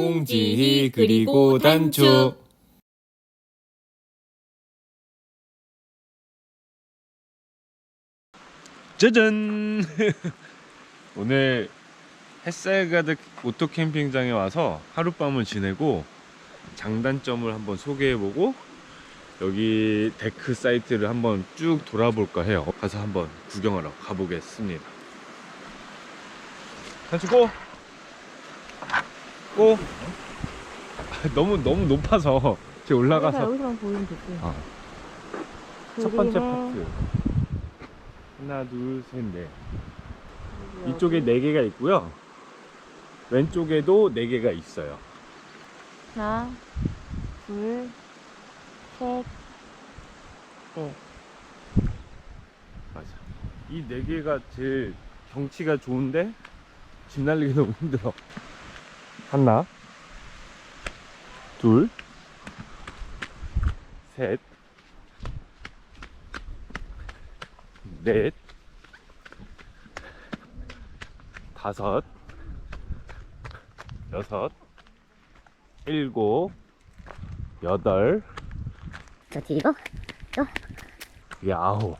홍지희 그리고 단추 짜잔! 오늘 햇살 가득 오토 캠핑장에 와서 하룻밤을 지내고 장단점을 한번 소개해보고 여기 데크 사이트를 한번 쭉 돌아볼까 해요. 가서 한번 구경하러 가보겠습니다. 같이 고! 고! 아, 너무 너무 높아서 제가 올라가서 여기서만 보이면 되지. 아. 첫 번째 파트 하나 둘셋넷 이쪽에 네 개가 있고요 왼쪽에도 네 개가 있어요 하나, 둘, 셋, 넷. 맞아 이 네 개가 제일 경치가 좋은데 집 날리기 너무 힘들어 하나. 둘 셋. 넷, 다섯, 여섯, 일곱, 여덟, 저 뒤리고 이게 아홉.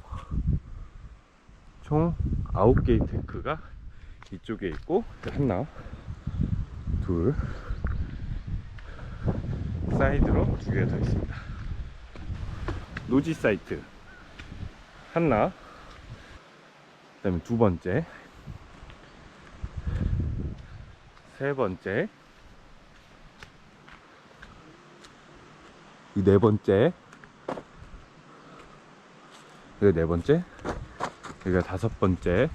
총 아홉 개의 데크가 이쪽에 있고 하나, 둘, 사이드로 두 개가 더 있습니다. 노지 사이트. 하나, 그 다음에 두 번째, 세 번째, 이 네 번째, 여기 네 번째, 여기가 다섯 번째.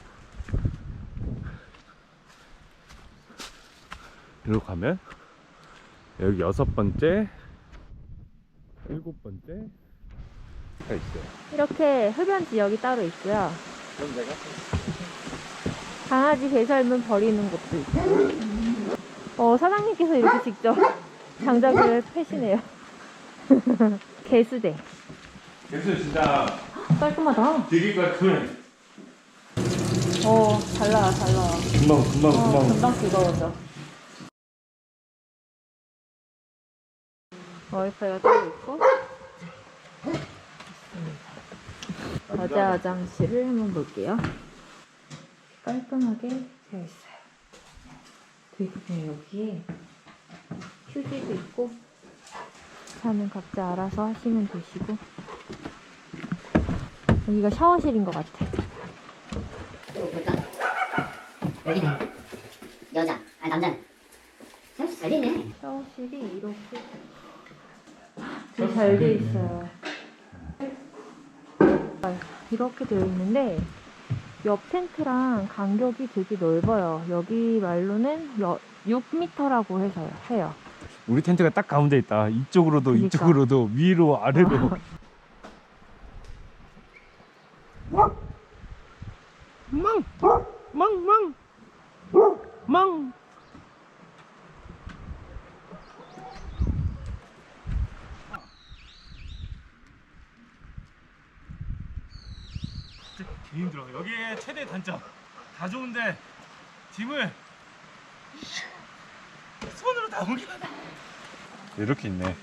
이리로 가면 여기 여섯 번째, 일곱 번째가 있어요. 이렇게 흡연 지역이 따로 있고요. 강아지 배설물 버리는 곳도 있고. 어, 사장님께서 이렇게 직접 장작을 패시네요. 개수대. 그래서 진짜 깔끔하다. 되게 깔끔해. 어, 잘 나와, 잘 나와. 금방 금방 어, 금방. 금방 뜨거워져. 와이파이가 따로 있고. 여자 화장실을 한번 볼게요. 깔끔하게 되어 있어요. 그냥 여기에 휴지도 있고, 차는 각자 알아서 하시면 되시고. 여기가 샤워실인 것 같아. 또 볼까? 여기는 여자 아니 남자는 참잘 되네 샤워실이 이렇게 되게 잘 돼 있어요. 아, 이렇게 되어 있는데 옆 텐트랑 간격이 되게 넓어요. 여기 말로는 6m라고 해서 해요. 우리 텐트가 딱 가운데 있다. 이쪽으로도 그러니까. 이쪽으로도 위로 아래로. 망! 망! 망! 망! 힘들어. 여기에 최대 단점. 다 좋은데 짐을 손으로 다 옮기면 이렇게 있네.